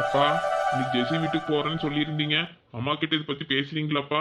அப்பா இன்னைக்கு ஜெசி வீட்டுக்கு போறேன்னு சொல்லியிருந்தீங்க. அம்மா கிட்ட இதை பத்தி பேசுறீங்களாப்பா?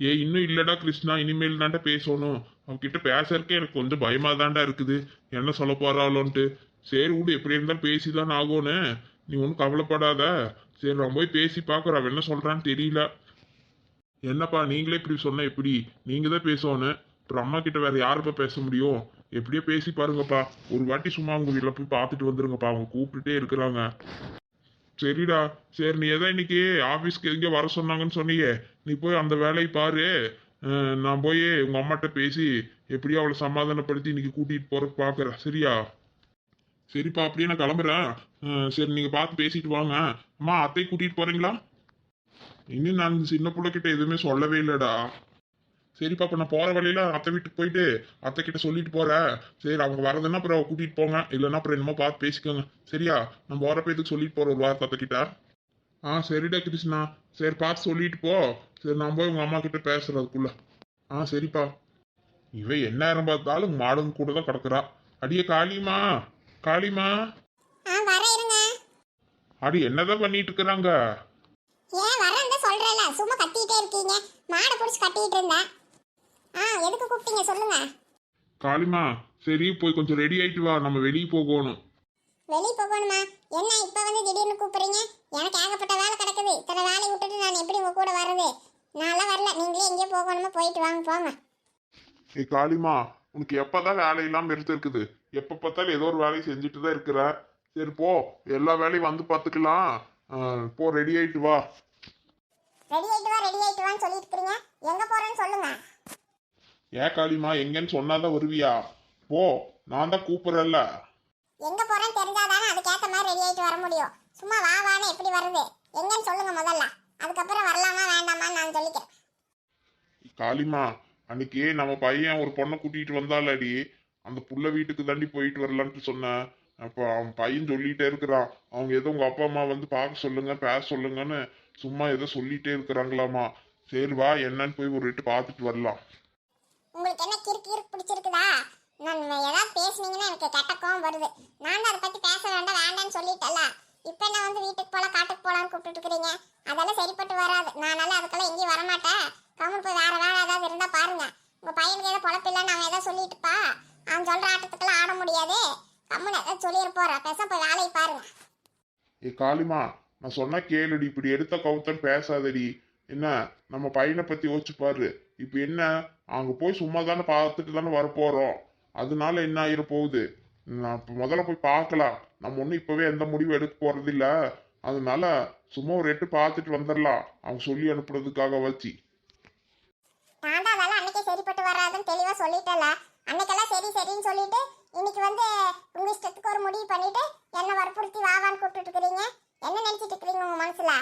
ஏ இன்னும் இல்லடா கிருஷ்ணா இனிமேல் தான்டா பேசணும். அவகிட்ட பேசுறதுக்கே எனக்கு கொஞ்சம் பயமா தாண்டா இருக்குது. என்ன சொல்ல போறாளோன்ட்டு. சரி விடு எப்படி இருந்தாலும் பேசிதான் ஆகும்னு நீ ஒன்றும் கவலைப்படாத. சரி நான் போய் பேசி பார்க்குறோம் அவன் என்ன சொல்கிறான்னு தெரியல. என்னப்பா நீங்களே இப்படி சொன்ன எப்படி? நீங்கள் தான் பேசணும் அப்புறம் அம்மா கிட்ட வேற யாருப்பா பேச முடியும்? எப்படியோ பேசி பாருங்கப்பா. ஒரு வாட்டி சும்மா அவங்க வீட்டில் போய் பார்த்துட்டு வந்துருங்கப்பா. அவங்க கூப்பிட்டுட்டே இருக்கிறாங்க. சரிடா. சரி நீ எதை இன்னைக்கு ஆஃபீஸ்க்கு எங்கே வர சொன்னாங்கன்னு சொன்னியே? நீ போய் அந்த வேலையை பாரு. நான் போய் உங்க அம்மாட்ட பேசி எப்படியோ அவளை சமாதானப்படுத்தி இன்னைக்கு கூட்டிட்டு போற பார்க்குறேன் சரியா? சரிப்பா அப்படியே நான் கிளம்புறேன். சரி நீங்க பார்த்து பேசிட்டு வாங்க. அம்மா அத்தை கூட்டிட்டு போறீங்களா? இன்னும் நான் சின்ன பிள்ளைக்கிட்ட எதுவுமே சொல்லவே இல்லைடா. சரிப்பா இப்போ நான் போற வழியில அத்தை வீட்டுக்கு போயிட்டு அத்தை கிட்ட சொல்லிட்டு போறேன் சரி அவங்க வரதுன்னா அப்புறம் கூட்டிட்டு போங்க. இல்லைன்னா அப்புறம் என்னமோ பார்த்து பேசிக்கோங்க. சரியா? நான் போறப்ப இதுக்கு சொல்லிட்டு போற ஒரு வாரத்தை அத்தை கிட்ட? ஆ சரிடா கிருஷ்ணா. சரி பார்த்து சொல்லிட்டு போ. சரி நான் போய் உங்க அம்மா கிட்ட பேசுறதுக்குள்ள ஆ சரிப்பா. இவ என்ன பார்த்தாலும் மாடுங்க கூட தான் கிடக்குறா. அடியே காளிமா. காளிமா. அடி என்னதான் பண்ணிட்டு இருக்கிறாங்க? ஏன் வரேன் தான் சொல்றேன்ல. சும்மா கத்திட்டே இருக்கீங்க. மாடை பிடிச்சி கட்டிட்டு இருந்தேன். ஆ எதுக்கு கூப்பிட்டீங்க? சொல்லுங்க. காளிமா சரி போய் கொஞ்சம் ரெடி ஆயிட்டு வா. நம்ம வெளியே போகணும். வெளியே போகணுமா? என்ன இப்போ வந்து திடீர்னு கூப்பிடுறீங்க? எனக்கு ஏகப்பட்ட வேலை கிடக்குது. இத்தனை வேலையை விட்டுட்டு நான் எப்படி உங்க கூட வர்றது? நான்லாம் வரல. நீங்களே எங்கேயோ போகணுமோ? போயிட்டு வாங்க போங்க. ஏ காளிமா உனக்கு எப்பதான் வேலை இல்லாம இருந்து இருக்குது? எப்ப பார்த்தாலும் ஏதோ ஒரு வேலையை செஞ்சுட்டு தான் இருக்கிற. சரி போ. எல்லா வேலையும் வந்து பார்த்துக்கலாம். போ ரெடி ஆயிட்டு வா. ரெடி ஆயிட்டு வா ரெடி ஆயிட்டு வான்னு சொல்லிட்டு எங்க போறேன்னு சொல்லுங்க. ஏன் காளிமா எங்கன்னு சொன்னாதான் வருவியா? போ நான் தான் கூப்பிடுறேன்ல எங்க போறேன்னு தெரிஞ்சாதானே அதுக்கேத்த மாதிரி ரெடி ஆயிட்டு வர முடியும். சும்மா வா வான்னு எப்படி வருது? எங்கன்னு சொல்லுங்க முதல்ல. அதுக்கப்புறம் வரலாமா வேண்டாமான்னு நான் சொல்லிக்கிறேன். காளிமா அன்னைக்கு நம்ம பையன் ஒரு பொண்ணை கூட்டிட்டு வந்தாலடி அந்த புள்ள வீட்டுக்கு தாண்டி போயிட்டு வரலான்ட்டு சொன்னேன். அப்போ அவன் பையன் சொல்லிட்டே இருக்கிறான். அவங்க ஏதோ உங்க அப்பா அம்மா வந்து பார்க்க சொல்லுங்க பேச சொல்லுங்கன்னு சும்மா ஏதோ சொல்லிட்டே இருக்கிறாங்களாமா. சரி வா என்னன்னு போய் ஒரு ரெட்டு பார்த்துட்டு வரலாம். உங்களுக்கு என்ன கிறுக்கு கிறுக்கு பிடிச்சிருக்குதா? நான் ஏதாவது பேசுனீங்கன்னா எனக்கு கெட்ட கோவம் வருது. நான் தான் அதை பற்றி பேச வேண்டாம் வேண்டாம்னு சொல்லிட்டல இப்போ என்ன வந்து வீட்டுக்கு போகலாம் காட்டுக்கு போகலான்னு கூப்பிட்டு இருக்கிறீங்க அதெல்லாம் சரிப்பட்டு வராது. நானால அதுக்கெல்லாம் எங்கேயும் வரமாட்டேன் கம்மன் போய் வேற வேலை ஏதாவது இருந்தால் பாருங்க. உங்கள் பையனுக்கு ஏதோ பொழப்பில்லைன்னு அவன் ஏதாவது சொல்லிட்டுப்பா. அவன் சொல்கிற ஆட்டத்துக்கெல்லாம் ஆட முடியாது. கம்மன் ஏதாவது சொல்லிட பேச போய் வேலையை பாருங்க. ஏ காளிமா நான் சொன்னா கேளுடி. இப்படி எடுத்த கவுத்தன் பேசாதடி. என்ன நம்ம பையனை பத்தி யோசிச்சு பாரு. இப்போ என்ன அங்க போய் சும்மா தானே பார்த்துட்டு தானே வரப்போறோம் அதனால என்ன ஆயிர போகுது? நான் இப்போ முதல்ல போய் பார்க்கலாம். நம்ம ஒன்றும் இப்போவே எந்த முடிவும் எடுக்க போறது இல்ல அதனால சும்மா ஒரு எட்டு பார்த்துட்டு வந்துடலாம் அவங்க சொல்லி அனுப்புறதுக்காக வச்சு. நான் தான் அதெல்லாம் அன்னைக்கே சரிப்பட்டு வராதுன்னு தெளிவா சொல்லிட்டல. அன்னைக்கெல்லாம் சரி சரின்னு சொல்லிட்டு இன்னைக்கு வந்து உங்க இஷ்டத்துக்கு ஒரு முடிவு பண்ணிட்டு என்ன வற்புறுத்தி வாவான்னு கூப்பிட்டு இருக்கிறீங்க. என்ன நினைச்சிட்டு இருக்கிறீங்க உங்க மனசுல?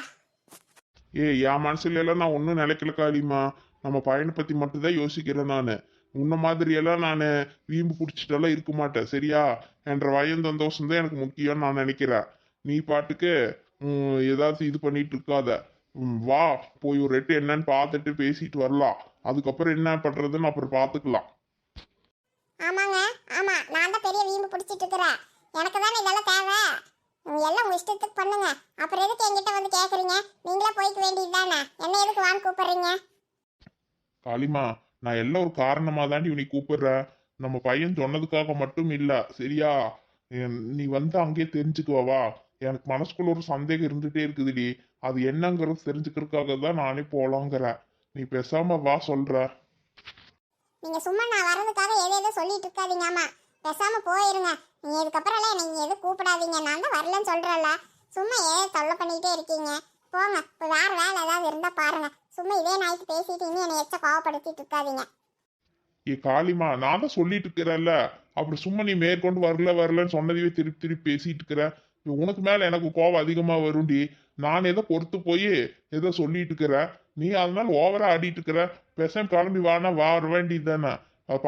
ஏ என் மனசுல எல்லாம் நான் ஒன்றும் நினைக்கல காளிமா நம்ம பையனை பற்றி மட்டும்தான் யோசிக்கிறேன் நான். உன்ன மாதிரியெல்லாம் நான் வீம்பு பிடிச்சிட்டெல்லாம் இருக்க மாட்டேன் சரியா? என்ற வயம் சந்தோஷம் தான் எனக்கு முக்கியம்னு நான் நினைக்கிறேன். நீ பாட்டுக்கு ஏதாவது இது பண்ணிட்டு இருக்காத. வா போய் ஒரு ரெட்டு என்னன்னு பார்த்துட்டு பேசிட்டு வரலாம். அதுக்கப்புறம் என்ன பண்றதுன்னு அப்புறம் பார்த்துக்கலாம். ஆமாங்க ஆமா நான் தான் பெரிய வீம்பு பிடிச்சிட்டு இருக்கிறேன். எனக்கு தானே இதெல்லாம் தேவை? எல்லாம் உங்க இஷ்டத்துக்கு பண்ணுங்க. அப்புறம் எதுக்கு என்கிட்ட வந்து கேக்குறீங்க? நீங்களே போய்க்க வேண்டியது தானே என்ன எதுக்கு வாங்க கூப்பிடுறீங்க? காளிமா நான் எல்லாம் ஒரு காரணமா தாண்டி உன்னை கூப்பிடுறேன் நம்ம பையன் சொன்னதுக்காக மட்டும் இல்ல சரியா? நீ வந்து அங்கேயே தெரிஞ்சுக்குவா எனக்கு மனசுக்குள்ள ஒரு சந்தேகம் இருந்துட்டே இருக்குதுடி. அது என்னங்கிறது தெரிஞ்சுக்கிறதுக்காக தான் நானே போலாங்கிறேன் நீ பேசாம வா சொல்ற. நீங்க சும்மா நான் வர்றதுக்காக எது எதோ சொல்லிட்டு இருக்காதீங்க ஆமா பேசாம போயிருங்க. நீ இதுக்கப்புறம் எல்லாம் எதுவும் கூப்பிடாதீங்க. நான் தான் வரலன்னு சொல்கிறல்ல சும்மா ஏதோ தொல்லை பண்ணிக்கிட்டே இருக்கீங்க? போங்க. இப்போ வேறு வேலை ஏதாவது இருந்தால் பாருங்கள் சும்மா இதே நாய்க்கு பேசிட்டு இனி என்னை எச்ச கோவப்படுத்திட்டு இருக்காதீங்க. ஏ காளிமா நான் தான் சொல்லிட்டு இருக்கிறேன்ல. அப்புறம் சும்மா நீ மேற்கொண்டு வரல வரலன்னு சொன்னதையே திருப்பி திருப்பி பேசிட்டு இருக்கிற. உனக்கு மேலே எனக்கு கோவம் அதிகமாக வரும்டி. நான் ஏதோ பொறுத்து போய் எதோ சொல்லிட்டு இருக்கிறேன் நீ அதனால ஓவரா ஆடிட்டு இருக்கிற. பேசாம கிளம்பி வானா வர வேண்டியது தானே.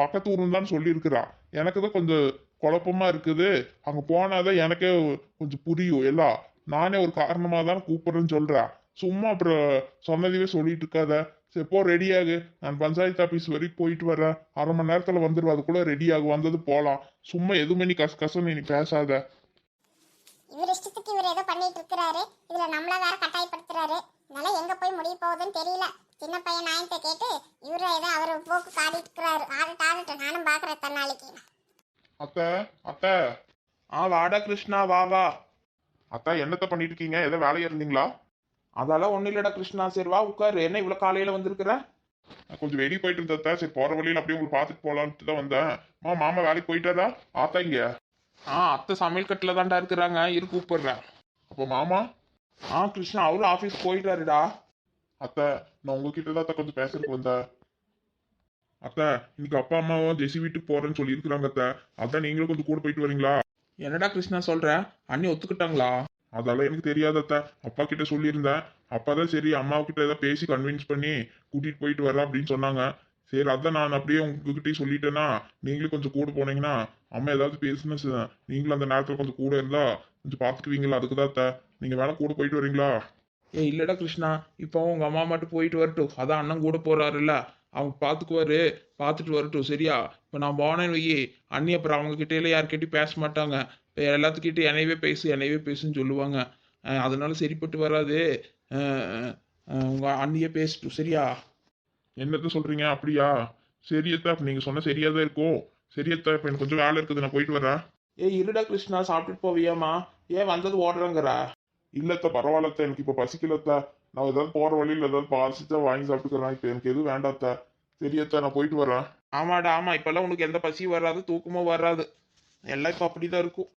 பக்கத்து ஊருன்னு தான் சொல்லியிருக்கிறா. எனக்கு தான் கொஞ்சம் குழப்பமா இருக்குது. அங்க போனாதான் எனக்கே கொஞ்சம் புரியும். எல்லாம் நானே ஒரு காரணமா தான் கூப்பிடுறேன்னு சொல்றேன். சும்மா அப்புறம் சொன்னதையே சொல்லிட்டு இருக்காத. சரி போ ரெடியாகு நான் பஞ்சாயத்து ஆஃபீஸ் வரைக்கும் போயிட்டு வரேன். அரை மணி நேரத்தில் வந்துடுவா அது கூட ரெடி ஆகு. வந்தது போகலாம் சும்மா எதுவுமே நீ கச கசன்னு நீ பேசாத. இவர் இஷ்டத்துக்கு இவர் ஏதோ பண்ணிட்டு இருக்கிறாரு. இதுல நம்மள வேற கட்டாயப்படுத்துறாரு. அதனால எங்க போய் முடிய போகுதுன்னு தெரியல. சின்ன பையன் நாயன்ட்ட கேட்டு இவரு ஏதோ அவர் போக்கு காடிட்டு இருக்கிறாரு. ஆடட்டு ஆடட்டு நானும் பாக்குறேன் தன்னாளிக்கு. அத்தை அத்தை. ஆ வாடா கிருஷ்ணா வா வா. அத்தா என்னத்த பண்ணிட்டு இருக்கீங்க ஏதோ வேலையா இருந்தீங்களா? அதெல்லாம் ஒன்றும் இல்லடா கிருஷ்ணா. சரி வா உட்காரு. என்ன இவ்வளோ காலையில் வந்திருக்கிற? நான் கொஞ்சம் வெளியே போயிட்டு இருந்ததா சரி போற வழியில அப்படியே உங்களுக்கு பார்த்துட்டு போலான்ட்டு தான் வந்தேன். மா மாமா வேலைக்கு போயிட்டாரா? ஆத்தா இங்க ஆ அத்தை சமையல் கட்டில் தான்டா இருக்கிறாங்க. இரு கூப்பிடுறேன். அப்போ மாமா? ஆ கிருஷ்ணா அவரும் ஆஃபீஸ் போயிட்டாருடா. அத்தை நான் உங்ககிட்ட தான் அத்தை கொஞ்சம் பேசுறதுக்கு வந்தேன். அத்தை இன்னைக்கு அப்பா அம்மாவும் ஜெசி வீட்டுக்கு போறேன்னு சொல்லியிருக்கிறாங்க அத்தை. அதான் நீங்களும் கொஞ்சம் கூட போயிட்டு வரீங்களா? என்னடா கிருஷ்ணா சொல்ற? அண்ணி ஒத்துக்கிட்டாங்களா? அதெல்லாம் எனக்கு தெரியாத அத்தை. அப்பா கிட்ட சொல்லியிருந்தேன் அப்பா தான் சரி அம்மா கிட்ட ஏதாவது பேசி கன்வின்ஸ் பண்ணி கூட்டிட்டு போயிட்டு வரேன் அப்படின்னு சொன்னாங்க. சரி அதான் நான் அப்படியே உங்ககிட்டயும் சொல்லிட்டேன்னா நீங்களும் கொஞ்சம் கூட போனீங்கன்னா அம்மா ஏதாவது பேசுனா நீங்களும் அந்த நேரத்தில் கொஞ்சம் கூட இருந்தா கொஞ்சம் பார்த்துக்குவீங்களா அதுக்கு தான் அத்தை. நீங்க வேணா கூட போயிட்டு வரீங்களா? ஏ இல்லடா கிருஷ்ணா. இப்போ உங்க அம்மா மட்டும் போயிட்டு வரட்டும். அதான் அண்ணன் கூட போறாருல்ல. அவங்க பார்த்துக்குவாரு பார்த்துட்டு வரட்டும் சரியா? இப்போ நான் போனேன்னு வையி அண்ணி அப்புறம் அவங்க கிட்டேல யார்கிட்டயும் பேச மாட்டாங்க. இப்போ எல்லாத்துக்கிட்டையும் என்னையவே பேசு என்னையவே பேசுன்னு சொல்லுவாங்க. அதனால சரிப்பட்டு வராது. உங்க அண்ணியே பேசட்டும் சரியா? என்னத்த சொல்றீங்க? அப்படியா? சரியத்தா நீங்க சொன்ன சரியா தான் இருக்கும். சரியத்தா இப்ப எனக்கு கொஞ்சம் வேலை இருக்குது நான் போயிட்டு வரேன். ஏய் இருடா கிருஷ்ணா சாப்பிட்டுட்டு போவியாமா ஏன் வந்தது ஓடுறங்கிற? இல்லத்த பரவாயில்லத்த எனக்கு இப்ப பசிக்கலத்த நான் ஏதாவது போற வழியில ஏதாவது பாசிச்சா வாங்கி சாப்பிட்டுக்கிறேன். இப்ப எனக்கு எதுவும் வேண்டாத்த சரியத்தா நான் போயிட்டு வரேன். ஆமாடா ஆமா. இப்பெல்லாம் உனக்கு எந்த பசியும் வராது தூக்கமும் வராது. எல்லாம் இப்போ அப்படிதான் இருக்கும்.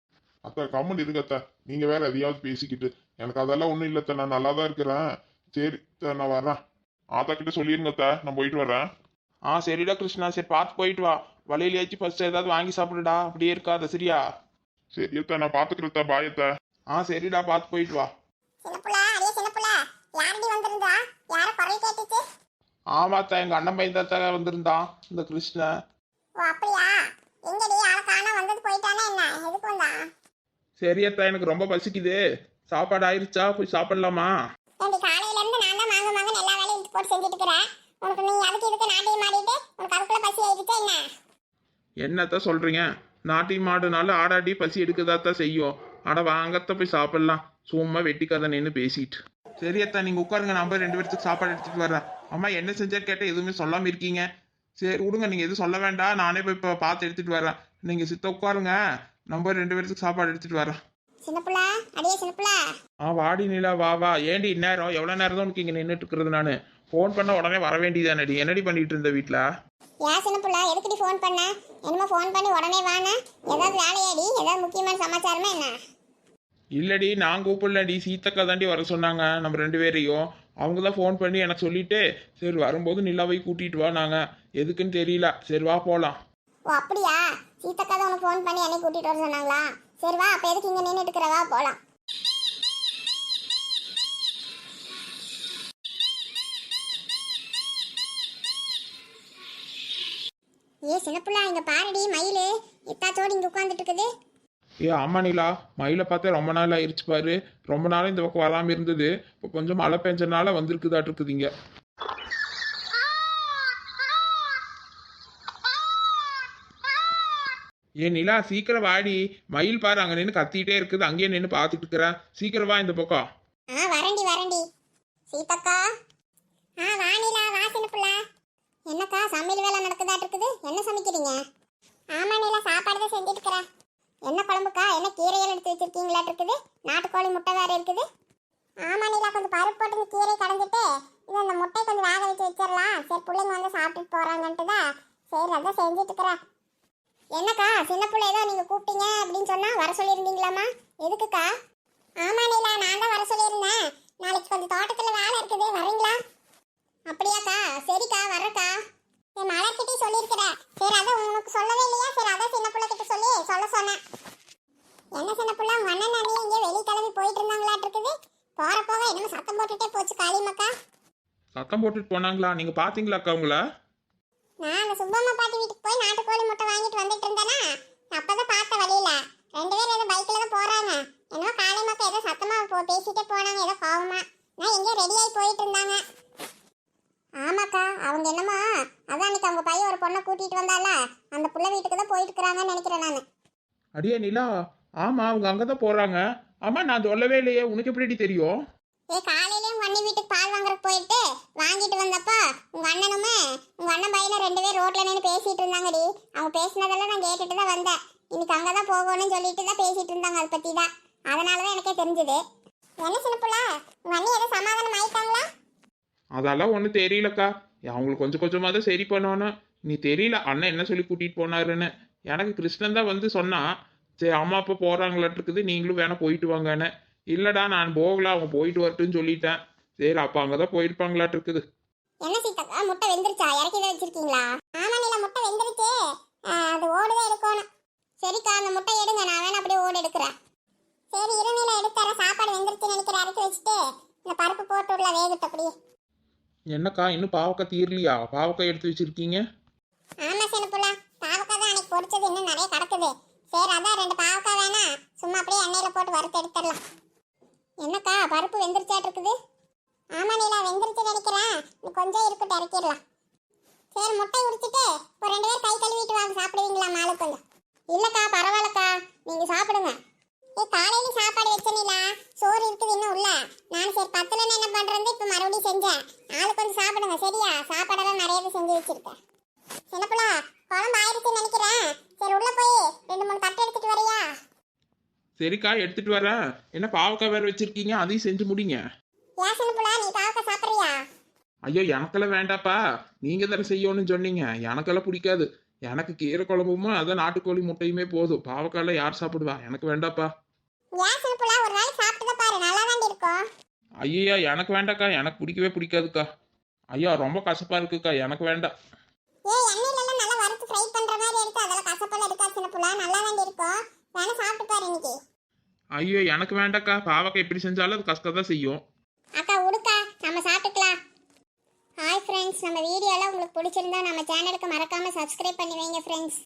அத்தா கம்மன் இருங்கத்த நீங்க வேற எதையாவது பேசிக்கிட்டு. எனக்கு அதெல்லாம் ஒண்ணும் இல்லத்த நான் நல்லா தான் இருக்கிறேன். சரி அத்தை, நான் வரேன். ஆத்தா கிட்ட சொல்லிருங்கத்த நான் போயிட்டு வரேன். ஆ சரிடா கிருஷ்ணா. சரி பார்த்து போயிட்டு வா. வழியிலேயாச்சும் ஃபர்ஸ்ட் ஏதாவது வாங்கி சாப்பிடுடா. அப்படியே இருக்காத சரியா? சரியத்தா நான் பாத்துக்கிறேன் பாயத்த ஆ சரிடா. பார்த்து போயிட்டு வா சின்ன புள்ள அடியே சின்ன புள்ள யாரடி வந்திருந்தா யார குரல் கேட்டுச்சு ஆமாத்தா எங்க அண்ணன் பையன் தாத்தா வந்திருந்தான் இந்த கிருஷ்ணன் ஓ அப்படியா? எங்கடி ஆளை காணோம் வந்தது போயிட்டானே என்ன? எதுக்கு வந்தா? சரியத்தா எனக்கு ரொம்ப பசிக்குது. சாப்பாடு ஆயிருச்சா? போய் சாப்பிடலாமா? ஏண்டி காலையில இருந்து நான் தான் மாங்க மாங்கன்னு எல்லா வேலையும் இழுத்து போட்டு செஞ்சுட்டு இருக்கிறேன். உனக்கு நீ அதுக்கு இதுக்கு நாட்டையும் மாடிட்டு உனக்கு அதுக்குள்ள பசி ஆயிடுச்சா என்ன? என்னத்த சொல்றீங்க? நாட்டி மாடுனால ஆடாடி பசி எடுக்கதாத்தான் செய்யும் அட வாங்கத்த போய் சாப்பிடலாம். சும்மா வெட்டி கதை நின்று பேசிட்டு சரியத்தா நீங்க உட்காருங்க நான் போய் ரெண்டு பேர்த்துக்கு சாப்பாடு எடுத்துட்டு வரேன். அம்மா என்ன செஞ்சா கேட்ட எதுவுமே சொல்லாம இருக்கீங்க. சரி விடுங்க நீங்க எதுவும் சொல்ல வேண்டாம். நானே போய் இப்போ பார்த்து எடுத்துட்டு வரேன். நீங்க சித்த உட்காருங்க. நம்ம போய் ரெண்டு பேர்த்துக்கு சாப்பாடு எடுத்துட்டு வரேன். ஆ வாடி நிலா வா வா. ஏண்டி இந்நேரம்? எவ்வளோ நேரம் தான் உனக்கு இங்கே நின்றுட்டு இருக்கிறது நான்? ஃபோன் பண்ண உடனே வர வேண்டியதானடி என்னடி பண்ணிட்டு இருந்த வீட்டில் ஏன் சின்ன புள்ள எதுக்குடி ஃபோன் பண்ண? என்னமோ ஃபோன் பண்ணி உடனே வானே. ஏதாவது வேலையாடி? ஏதாவது முக்கியமான சமாச்சாரமா என்ன? இல்லடி நான் கூப்பிடலடி. சீத்தக்கா தாண்டி வர சொன்னாங்க. நம்ம ரெண்டு பேரையும். அவங்க தான் ஃபோன் பண்ணி எனக்கு சொல்லிட்டு சரி வரும்போது நிலாவை கூட்டிட்டு வா நாங்கள் எதுக்குன்னு தெரியல. சரி வா போகலாம் ஓ அப்படியா? சீத்தக்கா தான் உனக்கு ஃபோன் பண்ணி என்னை கூட்டிட்டு வர சொன்னாங்களா? சரி வா அப்ப எதுக்கு இங்க நின்றுட்டு இருக்கிற? வா போலாம். ஏ பிள்ளை இங்க பாருடி மயிலு. எத்தாச்சோடு இங்க உட்காந்துட்டு இருக்குது? ஏ ஆமா நிலா. மயிலை பார்த்தா ரொம்ப நாள் ஆயிடுச்சு பாரு. ரொம்ப நாள் இந்த பக்கம் வராமல் இருந்தது. இப்போ கொஞ்சம் மழை பெஞ்சனால வந்திருக்குதாட்டு இருக்குதுங்க ஏ நிலா சீக்கிரம் வாடி. மயில் பாரு அங்கே நின்று கத்திட்டே இருக்குது. அங்கேயே நின்று பார்த்துட்டு இருக்கிறேன் சீக்கிரம் வா இந்த பக்கம். ஆ வரண்டி வரண்டி சீதக்கா. ஆ வாணிலா வா சின்னப்புள்ள என்னக்கா சமையல் வேலை நடக்குதாட்டு இருக்குது? என்ன சமைக்கிறீங்க? ஆமா நிலா சாப்பாடு தான் செஞ்சுட்டு இருக்கிறேன். என்ன குழம்புக்கா? என்ன கீரைகள் எடுத்து வச்சிருக்கீங்களா இருக்குது நாட்டுக்கோழி முட்டை வேற இருக்குது. ஆமா நீலா கொஞ்சம் பருப்பு போட்டு கீரை கடைஞ்சிட்டு இது அந்த முட்டை கொஞ்சம் வேக வச்சு வச்சிடலாம். சரி பிள்ளைங்க வந்து சாப்பிட்டுட்டு போறாங்கன்ட்டு தான். சரி அதான் செஞ்சுட்டு இருக்கிறேன். என்னக்கா சின்ன பிள்ளை ஏதோ நீங்க கூப்பிட்டீங்க அப்படின்னு சொன்னா வர சொல்லியிருந்தீங்களாமா எதுக்குக்கா? ஆமா நீலா நான் தான் வர சொல்லியிருந்தேன். நாளைக்கு கொஞ்சம் தோட்டத்துல வேலை இருக்குது. வரீங்களா? அப்படியாக்கா சரிக்கா வர்றக்கா. என் மலர்கிட்டே சொல்லியிருக்கிற. சரி அதான் உனக்கு சொல்லவே இல்லையா? சரி அதான் சின்ன பிள்ளை கிட்ட சொல்லி சொல்ல சொன்னேன் என்ன சின்ன பிள்ளை? உங்க அண்ணன் அண்ணியும் இங்கே வெளியே கிளம்பி போயிட்டு இருந்தாங்களாட்டு இருக்குது. போற போக என்னமோ சத்தம் போட்டுட்டே போச்சு காளியம்மாக்கா சத்தம் போட்டுட்டு போனாங்களா? நீங்கள் பார்த்தீங்களாக்கா அவங்கள நான் அந்த சுப்பம்மா பாட்டி வீட்டுக்கு போய் நாட்டுக்கோழி முட்டை வாங்கிட்டு வந்துட்டு இருந்தேனா? அப்பதான் பார்த்த வழியில. ரெண்டு பேரும் ஏதோ பைக்ல தான் போறாங்க. என்னமோ காலை மக்கள் ஏதோ சத்தமா போ- பேசிட்டே போனாங்க ஏதோ கோவமா. நான் எங்கேயோ ரெடி ஆகி போயிட்டு இருந்தாங்க. ஆமாக்கா அவங்க என்னமோ அதான் அன்னைக்கு அவங்க பையன் ஒரு பொண்ணை கூட்டிட்டு வந்தால அந்த புள்ள வீட்டுக்கு தான் போயிட்டு இருக்கிறாங்கன்னு நினைக்கிறேன் நான். அடியே நிலா ஆமாம் அவங்க அங்கே தான் போகிறாங்க ஆமா நான் சொல்லவே இல்லையே உனக்கு எப்படி தெரியும்? ஏ காலையில உங்க அண்ணன் வீட்டுக்கு பால் வாங்குறதுக்கு போயிட்டு வாங்கிட்டு வந்தப்போ உங்க அண்ணனுமே உங்க அண்ணன் பையனும் ரெண்டு பேரும் ரோட்ல நின்று பேசிட்டு இருந்தாங்கடி. அவங்க பேசினதெல்லாம் நான் கேட்டுட்டு தான் வந்தேன். இன்னைக்கு அங்கதான் போகணும்னு சொல்லிட்டு தான் பேசிட்டு இருந்தாங்க அதை பத்தி தான் அதனாலதான் எனக்கே தெரிஞ்சது. என்ன சின்னப்புல உங்க அண்ணி ஏதோ சமாதானம் ஆயிட்டாங்களா அதெல்லாம் ஒன்றும் தெரியலக்கா. அவங்களுக்கு கொஞ்சம் கொஞ்சமாக தான் சரி பண்ணணும். நீ தெரியல அண்ணன் என்ன சொல்லி கூட்டிகிட்டு போனாருன்னு. எனக்கு கிருஷ்ணன் தான் வந்து சொன்னான் சரி அம்மா அப்பா போகிறாங்களட்டுருக்குது நீங்களும் வேணால் போயிட்டு வாங்கன்னு. இல்லைடா நான் போகல அவங்க போயிட்டு வரட்டுன்னு சொல்லிட்டேன். சரி அப்போ அங்கே தான் போயிருப்பாங்களாட்டு இருக்குது என்ன சீத்தக்கா முட்டை வெந்துருச்சா? இறக்கி தான் வச்சிருக்கீங்களா? ஆமா நில முட்டை வெந்துருச்சு. ஆ, அது ஓடுதான் எடுக்கணும் சரிக்கா அந்த முட்டை எடுங்க நான் வேணா அப்படியே ஓடு எடுக்கிறேன். சரி இருநீல எடுத்துற சாப்பாடு வெந்துருச்சுன்னு நினைக்கிற இறக்கி வச்சுட்டு இந்த பருப்பு போட்டு உள்ள வேகட்டு அப்படியே. என்னக்கா இன்னும் பாவக்காய் தீரலையா? பாவக்காய் எடுத்து வச்சிருக்கீங்க? ஆமா சின்னப்புல பாவக்காய் தான் அன்னைக்கு பொரிச்சது இன்னும் நிறைய கிடக்குது சரி அதான் ரெண்டு பாவக்காய் வேணா. சும்மா அப்படியே எண்ணெயில போட்டு வறுத்து எடுத்துடலாம். என்னக்கா பருப்பு வெந்துருச்சாட்டு இருக்குது ஆமா நீலா வெந்துருச்சு நினைக்கிறேன். கொஞ்சம் இருக்கட்டும் இறக்கிடலாம். சரி முட்டை உரிச்சிட்டு ஒரு ரெண்டு பேர் கை கழுவிட்டு வாங்க சாப்பிடுவீங்களா மாலு கொஞ்சம் இல்லக்கா பரவாயில்லக்கா. நீங்க சாப்பிடுங்க. ஏ காலையில சாப்பாடு வச்ச நீலா சோறு இருக்குது இன்னும் உள்ள. நான் சரி பத்துலன்னு என்ன பண்றது? இப்ப மறுபடியும் செஞ்சேன். ஆளு கொஞ்சம் சாப்பிடுங்க சரியா? சாப்பாடெல்லாம் நிறையவே செஞ்சு வச்சிருக்கேன். சின்னப்புலா குழம்பு ஆயிடுச்சுன்னு நினைக்கிறேன். சரி உள்ள போய் ரெண்டு மூணு தட்டு எடுத்துட்டு வரியா? சரிக்கா எடுத்துட்டு வரேன். என்ன பாவக்காய் வேற வச்சிருக்கீங்க? அதையும் செஞ்சு முடிங்க. ஏன் சின்னப்புலா நீ பாவக்காய் சாப்பிடுறியா? ஐயோ எனக்கெல்லாம் வேண்டாப்பா. நீங்க தானே செய்யணும்னு சொன்னீங்க. எனக்கெல்லாம் பிடிக்காது. எனக்கு கீரை குழம்புமா அதான் நாட்டுக்கோழி முட்டையுமே போதும். பாவக்காயெல்லாம் யார் சாப்பிடுவா? எனக்கு வேண்டாப்பா. ஏன் சின்னப்புலா ஒரு நாளைக்கு சாப்பிட்டு பாரு நல்லா தான் இருக்கும். ஐயா எனக்கு வேண்டாக்கா எனக்கு பிடிக்கவே பிடிக்காதுக்கா. ஐயா ரொம்ப கசப்பா இருக்குக்கா எனக்கு வேண்டாம். ஏ எண்ணெயில எல்லாம் நல்லா வறுத்து ஃப்ரை பண்ற மாதிரி எடுத்து அதெல்லாம் கசப்பெல்லாம் இருக்கா சின்னப்புலா நல்லா தான் இருக்கும். வேணா சாப்பிட்டு பாரு இன்னைக்கு. ஐயோ எனக்கு வேண்டாக்கா. பாவக்காய் எப்படி செஞ்சாலும் அது கசக்க தான் செய்யும். அக்கா உடுக்கா. நம்ம சாப்பிட்டுக்கலாம். ஹாய் ஃப்ரெண்ட்ஸ் நம்ம வீடியோலாம் உங்களுக்கு பிடிச்சிருந்தா நம்ம சேனலுக்கு மறக்காம சப்ஸ்கிரைப் பண்ணி வைங்க ஃப்ரெண்ட்ஸ்